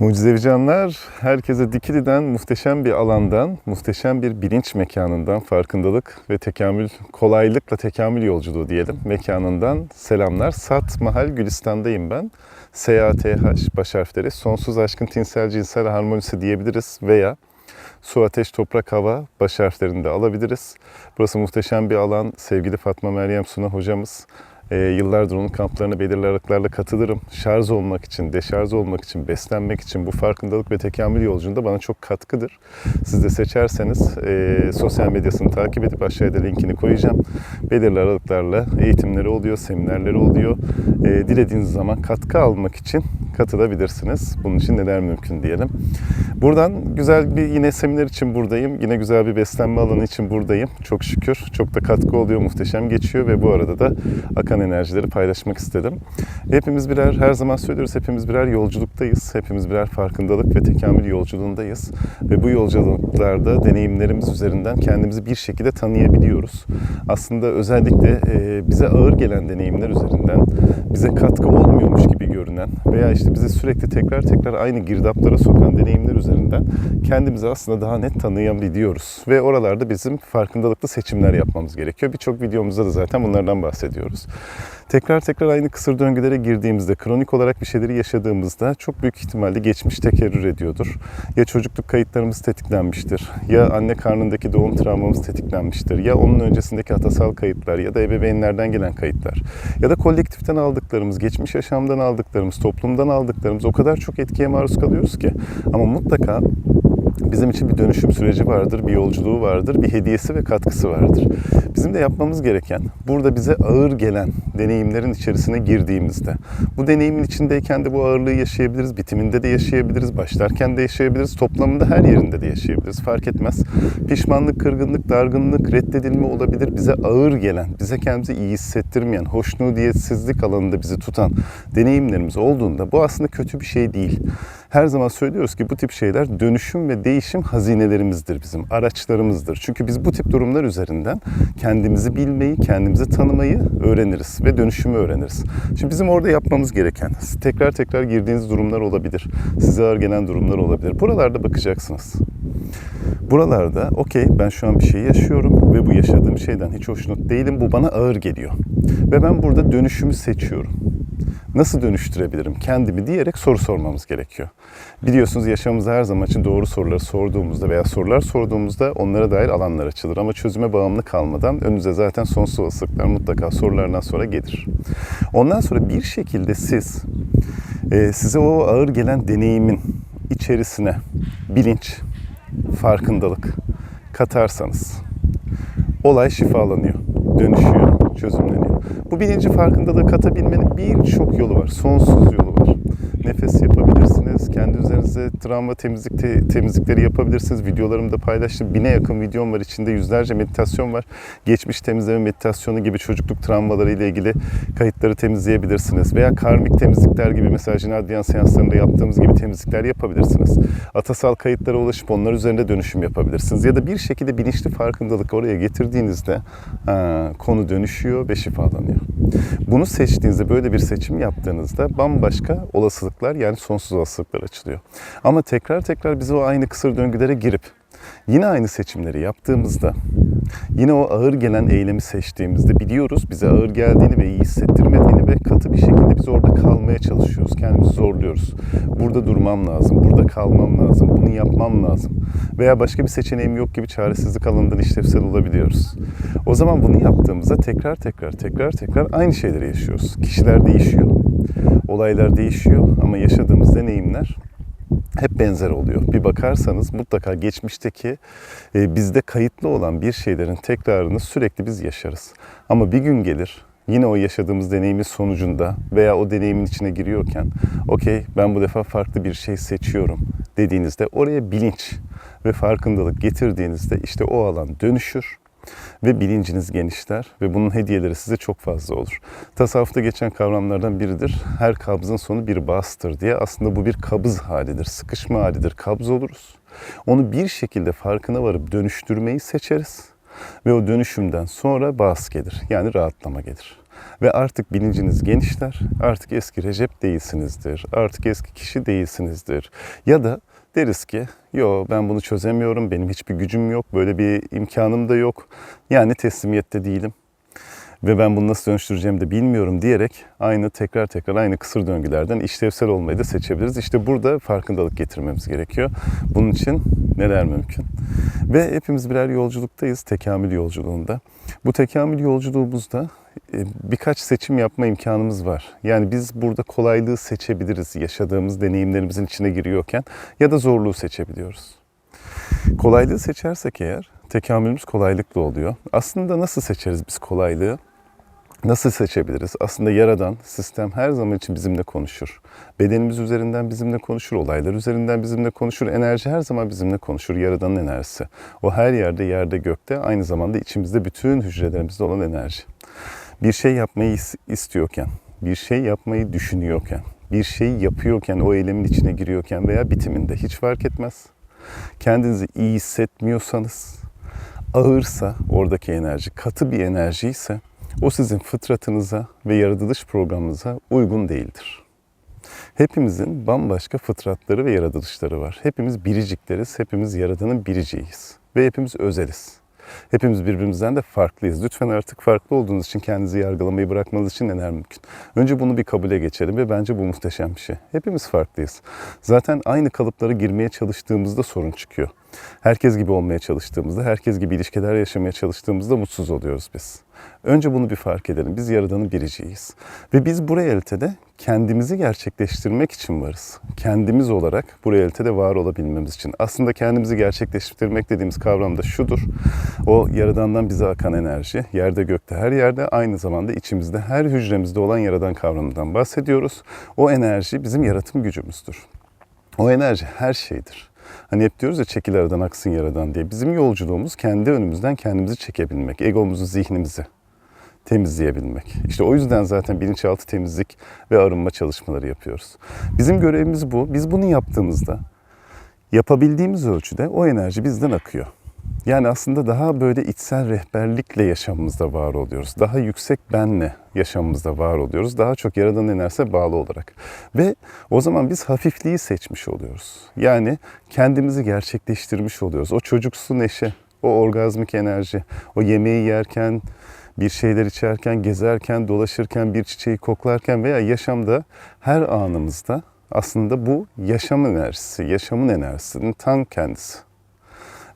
Mucizevi Canlar, herkese Dikili'den muhteşem bir alandan, muhteşem bir bilinç mekanından, farkındalık ve tekamül, kolaylıkla tekamül yolculuğu diyelim mekanından selamlar. Sat Mahal Gülistan'dayım ben. SATH baş harfleri, sonsuz aşkın tinsel cinsel harmonisi diyebiliriz veya su, ateş, toprak, hava baş harflerini de alabiliriz. Burası muhteşem bir alan. Sevgili Fatma Meryem Suna hocamız e, yıllardır onun kamplarına belirli aralıklarla katılırım. Şarj olmak için, deşarj olmak için, beslenmek için bu farkındalık ve tekamül yolculuğunda bana çok katkıdır. Siz de seçerseniz e, sosyal medyasını takip edip aşağıda linkini koyacağım. Belirli aralıklarla eğitimleri oluyor, seminerleri oluyor. E, dilediğiniz zaman katkı almak için katılabilirsiniz. Bunun için neler mümkün diyelim. Buradan güzel bir yine seminer için buradayım. Yine güzel bir beslenme alanı için buradayım. Çok şükür. Çok da katkı oluyor. Muhteşem geçiyor ve bu arada da akan enerjileri paylaşmak istedim. Hepimiz birer, her zaman söylüyoruz, hepimiz birer yolculuktayız. Hepimiz birer farkındalık ve tekamül yolculuğundayız. Ve bu yolculuklarda deneyimlerimiz üzerinden kendimizi bir şekilde tanıyabiliyoruz. Aslında özellikle e, bize ağır gelen deneyimler üzerinden bize katkı olmuyormuş gibi görünen veya işte bizi sürekli tekrar tekrar aynı girdaplara sokan deneyimler üzerinden kendimizi aslında daha net tanıyabiliyoruz. Ve oralarda bizim farkındalıklı seçimler yapmamız gerekiyor. Birçok videomuzda da zaten bunlardan bahsediyoruz. Tekrar tekrar aynı kısır döngülere girdiğimizde, kronik olarak bir şeyleri yaşadığımızda çok büyük ihtimalle geçmiş tekerrür ediyordur. Ya çocukluk kayıtlarımız tetiklenmiştir, ya anne karnındaki doğum travmamız tetiklenmiştir, ya onun öncesindeki atasal kayıtlar ya da ebeveynlerden gelen kayıtlar ya da kolektiften aldıklarımız, geçmiş yaşamdan aldıklarımız, toplumdan aldıklarımız o kadar çok etkiye maruz kalıyoruz ki. Ama mutlaka bizim için bir dönüşüm süreci vardır, bir yolculuğu vardır, bir hediyesi ve katkısı vardır. Bizim de yapmamız gereken burada bize ağır gelen deneyimlerin içerisine girdiğimizde bu deneyimin içindeyken de bu ağırlığı yaşayabiliriz, bitiminde de yaşayabiliriz, başlarken de yaşayabiliriz, toplamında her yerinde de yaşayabiliriz fark etmez. Pişmanlık, kırgınlık, dargınlık, reddedilme olabilir. Bize ağır gelen, bize kendimizi iyi hissettirmeyen, hoşnutiyetsizlik alanında bizi tutan deneyimlerimiz olduğunda bu aslında kötü bir şey değil. Her zaman söylüyoruz ki bu tip şeyler dönüşüm ve değişim hazinelerimizdir bizim, araçlarımızdır. Çünkü biz bu tip durumlar üzerinden kendimizi bilmeyi, kendimizi tanımayı öğreniriz ve dönüşümü öğreniriz. Şimdi bizim orada yapmamız gereken, tekrar tekrar girdiğiniz durumlar olabilir, size ağır gelen durumlar olabilir. Buralarda bakacaksınız. Buralarda okey ben şu an bir şey yaşıyorum ve bu yaşadığım şeyden hiç hoşnut değilim. Bu bana ağır geliyor. Ve ben burada dönüşümü seçiyorum. Nasıl dönüştürebilirim kendimi diyerek soru sormamız gerekiyor. Biliyorsunuz yaşamımızda her zaman için doğru soruları sorduğumuzda veya sorular sorduğumuzda onlara dair alanlar açılır. Ama çözüme bağımlı kalmadan önünüze zaten sonsuz olasılıklar mutlaka sorulardan sonra gelir. Ondan sonra bir şekilde siz e, size o ağır gelen deneyimin içerisine bilinç, farkındalık katarsanız olay şifalanıyor, dönüşüyor, çözümleniyor. Bu bilinci farkındalığı katabilmenin birçok yolu var, sonsuz yolu var. Nefes yapabilirsiniz, kendi üzerinize travma temizlik te- temizlikleri yapabilirsiniz. Videolarımda paylaştım. Bine yakın videom var. içinde yüzlerce meditasyon var. Geçmiş temizleme meditasyonu gibi çocukluk travmaları ile ilgili kayıtları temizleyebilirsiniz. Veya karmik temizlikler gibi mesela Jinadyan seanslarında yaptığımız gibi temizlikler yapabilirsiniz. Atasal kayıtlara ulaşıp onlar üzerinde dönüşüm yapabilirsiniz. Ya da bir şekilde bilinçli farkındalık oraya getirdiğinizde ha, konu dönüşüyor ve şifalanıyor. Bunu seçtiğinizde böyle bir seçim yaptığınızda bambaşka olasılıklar yani sonsuz olasılıklar açılıyor. Ama tekrar tekrar biz o aynı kısır döngülere girip yine aynı seçimleri yaptığımızda yine o ağır gelen eylemi seçtiğimizde biliyoruz bize ağır geldiğini ve iyi hissettirmediğini ve katı bir şekilde biz orada kalmaya çalışıyoruz. Kendimizi zorluyoruz. Burada durmam lazım, burada kalmam lazım, bunu yapmam lazım. Veya başka bir seçeneğim yok gibi çaresizlik alanından işlevsel olabiliyoruz. O zaman bunu yaptığımızda tekrar tekrar tekrar tekrar aynı şeyleri yaşıyoruz. Kişiler değişiyor, olaylar değişiyor ama yaşadığımız deneyimler hep benzer oluyor. Bir bakarsanız mutlaka geçmişteki e, bizde kayıtlı olan bir şeylerin tekrarını sürekli biz yaşarız. Ama bir gün gelir yine o yaşadığımız deneyimin sonucunda veya o deneyimin içine giriyorken okey ben bu defa farklı bir şey seçiyorum dediğinizde oraya bilinç ve farkındalık getirdiğinizde işte o alan dönüşür ve bilinciniz genişler ve bunun hediyeleri size çok fazla olur. Tasavvufta geçen kavramlardan biridir. Her kabzın sonu bir bastır diye. Aslında bu bir kabız halidir, sıkışma halidir. Kabz oluruz. Onu bir şekilde farkına varıp dönüştürmeyi seçeriz. Ve o dönüşümden sonra bas gelir. Yani rahatlama gelir. Ve artık bilinciniz genişler. Artık eski Recep değilsinizdir. Artık eski kişi değilsinizdir. Ya da deriz ki yo ben bunu çözemiyorum. Benim hiçbir gücüm yok. Böyle bir imkanım da yok. Yani teslimiyette değilim ve ben bunu nasıl dönüştüreceğimi de bilmiyorum diyerek aynı tekrar tekrar aynı kısır döngülerden işlevsel olmayı da seçebiliriz. İşte burada farkındalık getirmemiz gerekiyor. Bunun için neler mümkün? Ve hepimiz birer yolculuktayız, tekamül yolculuğunda. Bu tekamül yolculuğumuzda e, birkaç seçim yapma imkanımız var. Yani biz burada kolaylığı seçebiliriz yaşadığımız deneyimlerimizin içine giriyorken ya da zorluğu seçebiliyoruz. Kolaylığı seçersek eğer tekamülümüz kolaylıkla oluyor. Aslında nasıl seçeriz biz kolaylığı? Nasıl seçebiliriz? Aslında yaradan sistem her zaman için bizimle konuşur. Bedenimiz üzerinden bizimle konuşur, olaylar üzerinden bizimle konuşur, enerji her zaman bizimle konuşur, yaradanın enerjisi. O her yerde, yerde, gökte, aynı zamanda içimizde bütün hücrelerimizde olan enerji. Bir şey yapmayı istiyorken, bir şey yapmayı düşünüyorken, bir şeyi yapıyorken, o eylemin içine giriyorken veya bitiminde hiç fark etmez. Kendinizi iyi hissetmiyorsanız, ağırsa oradaki enerji, katı bir enerji ise o sizin fıtratınıza ve yaratılış programınıza uygun değildir. Hepimizin bambaşka fıtratları ve yaratılışları var. Hepimiz biricikleriz, hepimiz yaradanın biriciyiz ve hepimiz özeliz. Hepimiz birbirimizden de farklıyız. Lütfen artık farklı olduğunuz için kendinizi yargılamayı bırakmanız için neler mümkün. Önce bunu bir kabule geçelim ve bence bu muhteşem bir şey. Hepimiz farklıyız. Zaten aynı kalıplara girmeye çalıştığımızda sorun çıkıyor. Herkes gibi olmaya çalıştığımızda, herkes gibi ilişkiler yaşamaya çalıştığımızda mutsuz oluyoruz biz. Önce bunu bir fark edelim. Biz Yaradan'ın biriciyiz. Ve biz bu realitede kendimizi gerçekleştirmek için varız. Kendimiz olarak bu realitede var olabilmemiz için. Aslında kendimizi gerçekleştirmek dediğimiz kavram da şudur. O Yaradan'dan bize akan enerji, yerde gökte her yerde aynı zamanda içimizde her hücremizde olan Yaradan kavramından bahsediyoruz. O enerji bizim yaratım gücümüzdür. O enerji her şeydir. Hani hep diyoruz ya çekil aradan aksın yaradan diye. Bizim yolculuğumuz kendi önümüzden kendimizi çekebilmek. Egomuzu, zihnimizi temizleyebilmek. İşte o yüzden zaten bilinçaltı temizlik ve arınma çalışmaları yapıyoruz. Bizim görevimiz bu. Biz bunu yaptığımızda yapabildiğimiz ölçüde o enerji bizden akıyor. Yani aslında daha böyle içsel rehberlikle yaşamımızda var oluyoruz. Daha yüksek benle yaşamımızda var oluyoruz. Daha çok yaradan enerjisine bağlı olarak. Ve o zaman biz hafifliği seçmiş oluyoruz. Yani kendimizi gerçekleştirmiş oluyoruz. O çocuksu neşe, o orgazmik enerji, o yemeği yerken, bir şeyler içerken, gezerken, dolaşırken, bir çiçeği koklarken veya yaşamda her anımızda aslında bu yaşam enerjisi, yaşamın enerjisinin tam kendisi.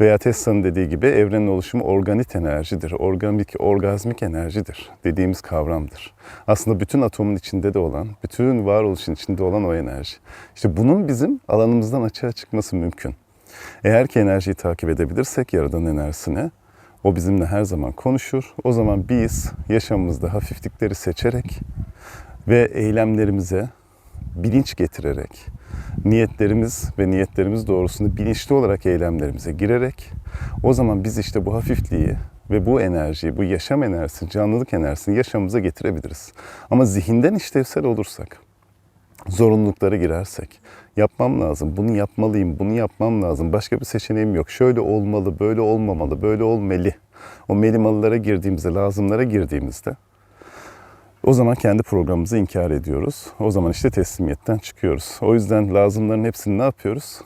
Veya Tesla'nın dediği gibi evrenin oluşumu organik enerjidir, organik, orgazmik enerjidir dediğimiz kavramdır. Aslında bütün atomun içinde de olan, bütün varoluşun içinde olan o enerji. İşte bunun bizim alanımızdan açığa çıkması mümkün. Eğer ki enerjiyi takip edebilirsek yaradan enerjisine, o bizimle her zaman konuşur. O zaman biz yaşamımızda hafiflikleri seçerek ve eylemlerimize bilinç getirerek, niyetlerimiz ve niyetlerimiz doğrusunda bilinçli olarak eylemlerimize girerek o zaman biz işte bu hafifliği ve bu enerjiyi, bu yaşam enerjisini, canlılık enerjisini yaşamımıza getirebiliriz. Ama zihinden işlevsel olursak, zorunluluklara girersek, yapmam lazım, bunu yapmalıyım, bunu yapmam lazım, başka bir seçeneğim yok, şöyle olmalı, böyle olmamalı, böyle olmalı. O melimalılara girdiğimizde, lazımlara girdiğimizde o zaman kendi programımızı inkar ediyoruz. O zaman işte teslimiyetten çıkıyoruz. O yüzden lazımların hepsini ne yapıyoruz?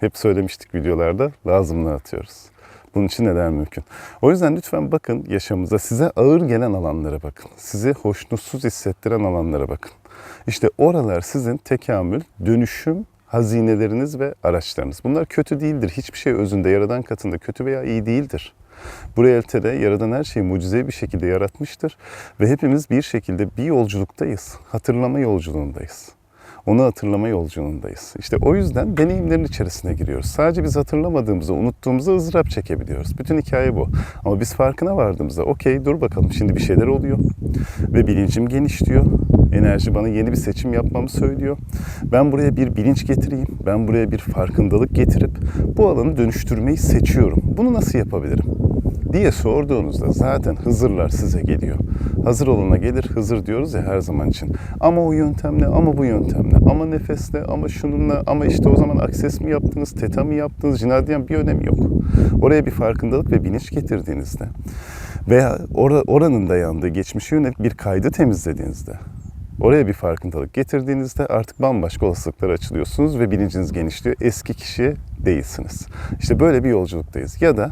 Hep söylemiştik videolarda lazımlığı atıyoruz. Bunun için neler mümkün? O yüzden lütfen bakın yaşamımıza size ağır gelen alanlara bakın. Sizi hoşnutsuz hissettiren alanlara bakın. İşte oralar sizin tekamül, dönüşüm hazineleriniz ve araçlarınız. Bunlar kötü değildir. Hiçbir şey özünde, yaradan katında kötü veya iyi değildir. Bu realitede yaradan her şeyi mucizevi bir şekilde yaratmıştır. Ve hepimiz bir şekilde bir yolculuktayız. Hatırlama yolculuğundayız. Onu hatırlama yolculuğundayız. İşte o yüzden deneyimlerin içerisine giriyoruz. Sadece biz hatırlamadığımızı, unuttuğumuzu ızdırap çekebiliyoruz. Bütün hikaye bu. Ama biz farkına vardığımızda okey dur bakalım şimdi bir şeyler oluyor. Ve bilincim genişliyor. Enerji bana yeni bir seçim yapmamı söylüyor. Ben buraya bir bilinç getireyim. Ben buraya bir farkındalık getirip bu alanı dönüştürmeyi seçiyorum. Bunu nasıl yapabilirim? Diye sorduğunuzda zaten Hızırlar size geliyor. Hazır olana gelir Hızır diyoruz ya her zaman için. Ama o yöntemle, ama bu yöntemle, ama nefesle, ama şununla, ama işte o zaman akses mi yaptınız, teta mı yaptınız, jinadiyen bir önemi yok. Oraya bir farkındalık ve bilinç getirdiğinizde veya ora- oranın dayandığı geçmişe yönelik bir kaydı temizlediğinizde Oraya bir farkındalık getirdiğinizde artık bambaşka olasılıklar açılıyorsunuz ve bilinciniz genişliyor. Eski kişi değilsiniz. İşte böyle bir yolculuktayız. Ya da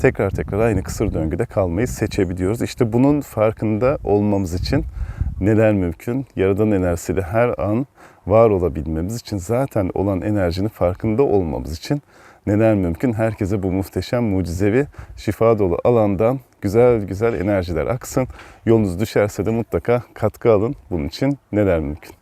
tekrar tekrar aynı kısır döngüde kalmayı seçebiliyoruz. İşte bunun farkında olmamız için neler mümkün? Yaradan enerjisiyle her an var olabilmemiz için zaten olan enerjinin farkında olmamız için neler mümkün? Herkese bu muhteşem, mucizevi, şifa dolu alandan güzel güzel enerjiler aksın. Yolunuz düşerse de mutlaka katkı alın. Bunun için neler mümkün?